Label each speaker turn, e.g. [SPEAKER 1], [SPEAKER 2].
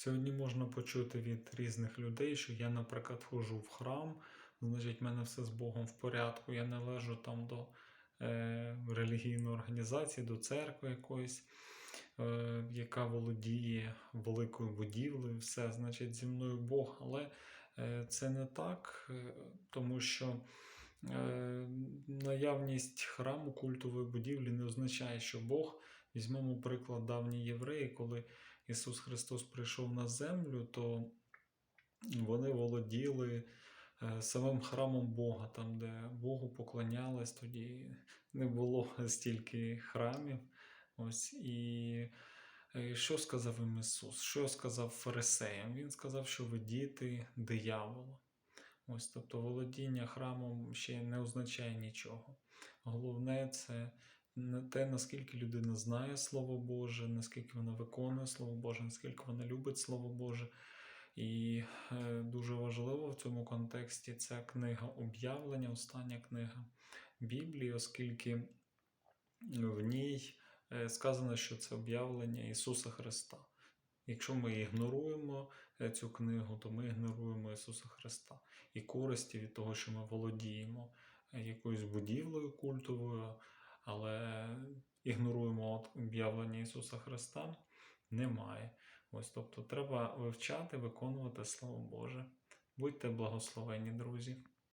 [SPEAKER 1] Сьогодні можна почути від різних людей, що я, наприклад, ходжу в храм, значить, в мене все з Богом в порядку, я належу там до е, релігійної організації, до церкви якоїсь, е, яка володіє великою будівлею, все, значить, зі мною Бог. Але е, це не так, е, тому що. Е, Наявність храму культової будівлі не означає, що Бог, візьмемо приклад давні євреї, коли Ісус Христос прийшов на землю, то вони володіли е, самим храмом Бога, там, де Богу поклонялись, тоді не було стільки храмів. Ось і е, що сказав їм Ісус? Що сказав фарисеям? Він сказав, що ви діти диявола. Ось, тобто володіння храмом ще не означає нічого. Головне це не те, наскільки людина знає Слово Боже, наскільки вона виконує Слово Боже, наскільки вона любить Слово Боже. І е, дуже важливо в цьому контексті ця книга об'явлення, остання книга Біблії, оскільки в ній е, сказано, що це об'явлення Ісуса Христа. Якщо ми ігноруємо е, цю книгу, то ми ігноруємо Ісуса Христа і користі від того, що ми володіємо якоюсь будівлею культовою, але ігноруємо об'явлення Ісуса Христа, немає. Ось, тобто треба вивчати, виконувати Слово Боже. Будьте благословені, друзі.